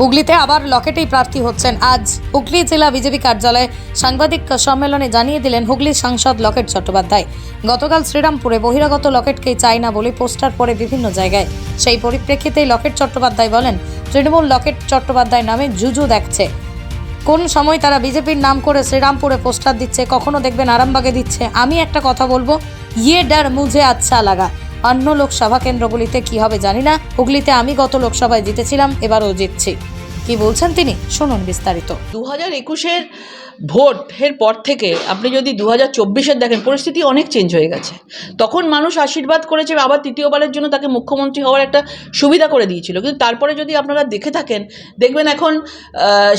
হুগলিতে আবার লকেটেই প্রার্থী হচ্ছেন আজ। হুগলি জেলা বিজেপি কার্যালয়ে সাংবাদিক সম্মেলনে জানিয়ে দিলেন হুগলির সাংসদ লকেট চট্টোপাধ্যায়। গতকাল শ্রীরামপুরে বহিরাগত লকেটকেই চাই না বলে পোস্টার পরে বিভিন্ন জায়গায়। সেই পরিপ্রেক্ষিতেই লকেট চট্টোপাধ্যায় বলেন, তৃণমূল লকেট চট্টোপাধ্যায় নামে জুজু দেখছে। কোন সময় তারা বিজেপির নাম করে শ্রীরামপুরে পোস্টার দিচ্ছে, কখনো দেখবেন আরামবাগে দিচ্ছে। আমি একটা কথা বলব ইয়ে ডার মুঝে আচ্ছা লাগা। অন্য লোকসভা কেন্দ্রগুলিতে কি হবে জানি না। হুগলিতে আমি গত লোকসভায় জিতেছিলাম, এবারও জিতছি। কি বলছেন তিনি? শুনুন বিস্তারিত। দু হাজার একুশের ভোটের পর থেকে আপনি যদি দু হাজার চব্বিশের দেখেন, পরিস্থিতি অনেক চেঞ্জ হয়ে গেছে। তখন মানুষ আশীর্বাদ করেছে, আবার তৃতীয়বারের জন্য তাকে মুখ্যমন্ত্রী হওয়ার একটা সুবিধা করে দিয়েছিল। কিন্তু তারপরে যদি আপনারা দেখে থাকেন, দেখবেন এখন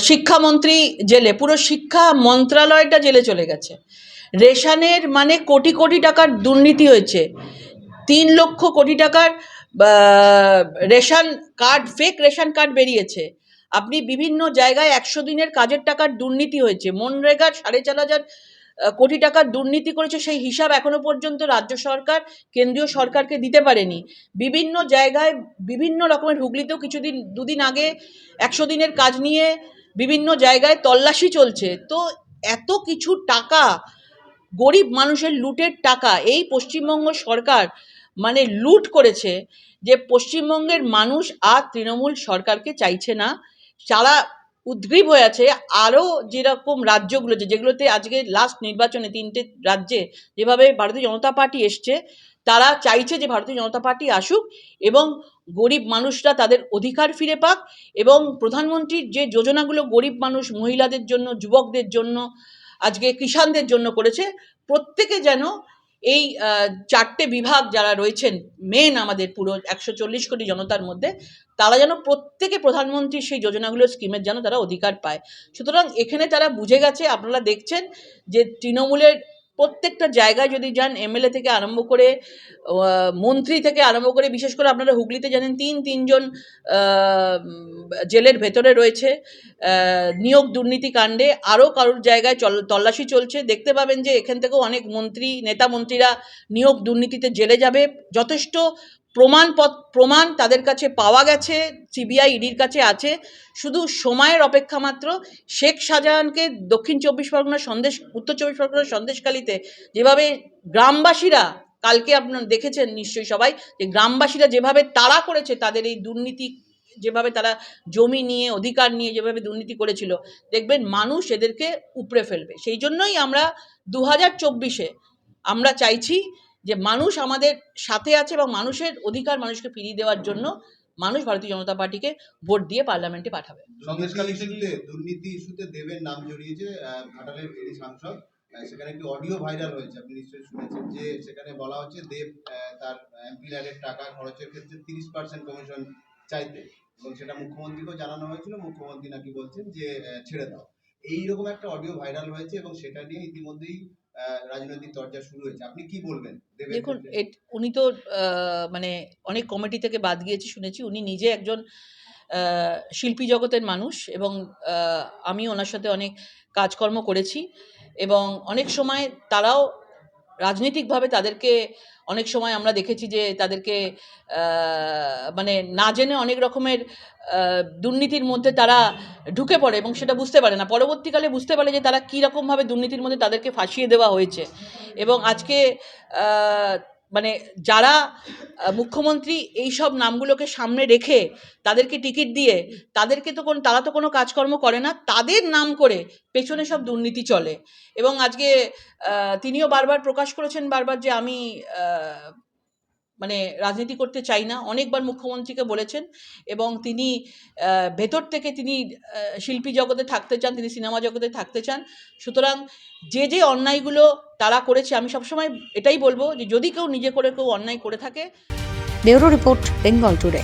শিক্ষামন্ত্রী জেলে, পুরো শিক্ষা মন্ত্রণালয়টা জেলে চলে গেছে। রেশনের মানে কোটি কোটি টাকার দুর্নীতি হয়েছে। তিন লক্ষ কোটি টাকার ration card fake ration card বেরিয়েছে। আপনি বিভিন্ন জায়গায় একশো দিনের কাজের টাকার দুর্নীতি হয়েছে। মনরেগার সাড়ে চার হাজার কোটি টাকার দুর্নীতি করেছে সেই হিসাব এখনও পর্যন্ত রাজ্য সরকার, কেন্দ্রীয় সরকারকে দিতে পারেনি। বিভিন্ন জায়গায় বিভিন্ন রকমের হুগলিতেও কিছুদিন, দুদিন আগে একশো দিনের কাজ নিয়ে বিভিন্ন জায়গায় তল্লাশি চলছে। তো এত কিছু টাকা, গরিব মানুষের লুটের টাকা এই পশ্চিমবঙ্গ সরকার মানে লুট করেছে যে পশ্চিমবঙ্গের মানুষ আর তৃণমূল সরকারকে চাইছে না। তারা উদ্গ্রীব হয়ে আছে আরও যেরকম রাজ্যগুলো যে যেগুলোতে আজকে লাস্ট নির্বাচনে তিনটে রাজ্যে যেভাবে ভারতীয় জনতা পার্টি এসছে, তারা চাইছে যে ভারতীয় জনতা পার্টি আসুক এবং গরিব মানুষরা তাদের অধিকার ফিরে পাক এবং প্রধানমন্ত্রীর যে যোজনাগুলো গরিব মানুষ, মহিলাদের জন্য, যুবকদের জন্য, আজকে কিষানদের জন্য করেছে, প্রত্যেকে যেন এই চারটে বিভাগ যারা রয়েছেন মেন আমাদের পুরো একশো চল্লিশ কোটি জনতার মধ্যে, তারা যেন প্রত্যেকে প্রধানমন্ত্রীর সেই যোজনাগুলোর স্কিমের যেন তারা অধিকার পায়। সুতরাং এখানে তারা বুঝে গেছে, আপনারা দেখছেন যে তৃণমূলের প্রত্যেকটা জায়গায় যদি যান এমএলএ থেকে আরম্ভ করে মন্ত্রী থেকে আরম্ভ করে, বিশেষ করে আপনারা হুগলিতে জানেন, তিন, তিনজন জেলের ভেতরে রয়েছে নিয়োগ দুর্নীতি কাণ্ডে আরও কারোর জায়গায় চল, তল্লাশি চলছে। দেখতে পাবেন যে এখান থেকেও অনেক মন্ত্রী, নেতা মন্ত্রীরা নিয়োগ দুর্নীতিতে জেলে যাবে। যথেষ্ট প্রমাণপত্র প্রমাণ তাদের কাছে পাওয়া গেছে, সিবিআই ইডির কাছে আছে। শুধু সময়ের অপেক্ষা মাত্র। শেখ শাহজাহানকে দক্ষিণ চব্বিশ পরগনার সন্দেশ, উত্তর চব্বিশ পরগনার সন্দেশকালীতে যেভাবে গ্রামবাসীরা, কালকে আপনার দেখেছেন নিশ্চয়ই সবাই, যে গ্রামবাসীরা যেভাবে তাড়া করেছে তাদের এই দুর্নীতি, যেভাবে তারা জমি নিয়ে, অধিকার নিয়ে যেভাবে দুর্নীতি করেছিল, দেখবেন মানুষ এদেরকে উপড়ে ফেলবে। সেই জন্যই আমরা দু হাজার চব্বিশে আমরা চাইছি যে মানুষ আমাদের সাথে আছে এবং মানুষের অধিকার মানুষকে ফিরিয়ে দেওয়ার জন্য মানুষ ভারতীয় জনতা পার্টিকে ভোট দিয়ে পার্লামেন্টে পাঠাবে। দুর্নীতি ইস্যুতে দেবের নাম জড়িয়েছে ঘাটালের সাংসদ। সেখানে একটি অডিও ভাইরাল হয়েছে, আপনি নিশ্চয়ই শুনেছেন, যে সেখানে বলা হচ্ছে দেব তার এমপি ল্যাডের টাকা খরচের ক্ষেত্রে তিরিশ পার্সেন্ট কমিশন চাইতে। এবং সেটা মুখ্যমন্ত্রীকেও জানানো হয়েছিল, মুখ্যমন্ত্রী নাকি বলছেন যে ছেড়ে দাও। এইরকম একটা অডিও ভাইরাল হয়েছে এবং সেটা নিয়ে ইতিমধ্যেই রাজনৈতিক চর্চা শুরু হয়েছে। আপনি কি বলবেন দেখুন উনি তো মানে অনেক কমিটি থেকে বাদ গিয়েছে শুনেছি। উনি নিজে একজন শিল্পী জগতের মানুষ এবং আমি ওনার সাথে অনেক কাজকর্ম করেছি এবং অনেক সময় তারাও রাজনৈতিকভাবে তাদেরকে অনেক সময় আমরা দেখেছি যে তাদেরকে মানে না জেনে অনেক রকমের দুর্নীতির মধ্যে তারা ঢুকে পড়ে এবং সেটা বুঝতে পারে না। পরবর্তীকালে বুঝতে পারে যে তারা কী রকমভাবে দুর্নীতির মধ্যে তাদেরকে ফাঁসিয়ে দেওয়া হয়েছে। এবং আজকে মানে যারা মুখ্যমন্ত্রী এই সব নামগুলোকে সামনে রেখে তাদেরকে টিকিট দিয়ে, তাদেরকে তো কোন, তারা তো কোনো কাজকর্ম করে না, তাদের নাম করে পেছনে সব দুর্নীতি চলে। এবং আজকে তিনিও বারবার প্রকাশ করেছেন বারবার যে আমি মানে রাজনীতি করতে চাই না। অনেকবার মুখ্যমন্ত্রীকে বলেছেন এবং তিনি ভেতর থেকে তিনি শিল্পী জগতে থাকতে চান, তিনি সিনেমা জগতে থাকতে চান। সুতরাং যে যে অন্যায়গুলো তারা করেছে, আমি সবসময় এটাই বলব যে যদি কেউ নিজে করে কেউ অন্যায় করে থাকে। Bureau report, Bengal today.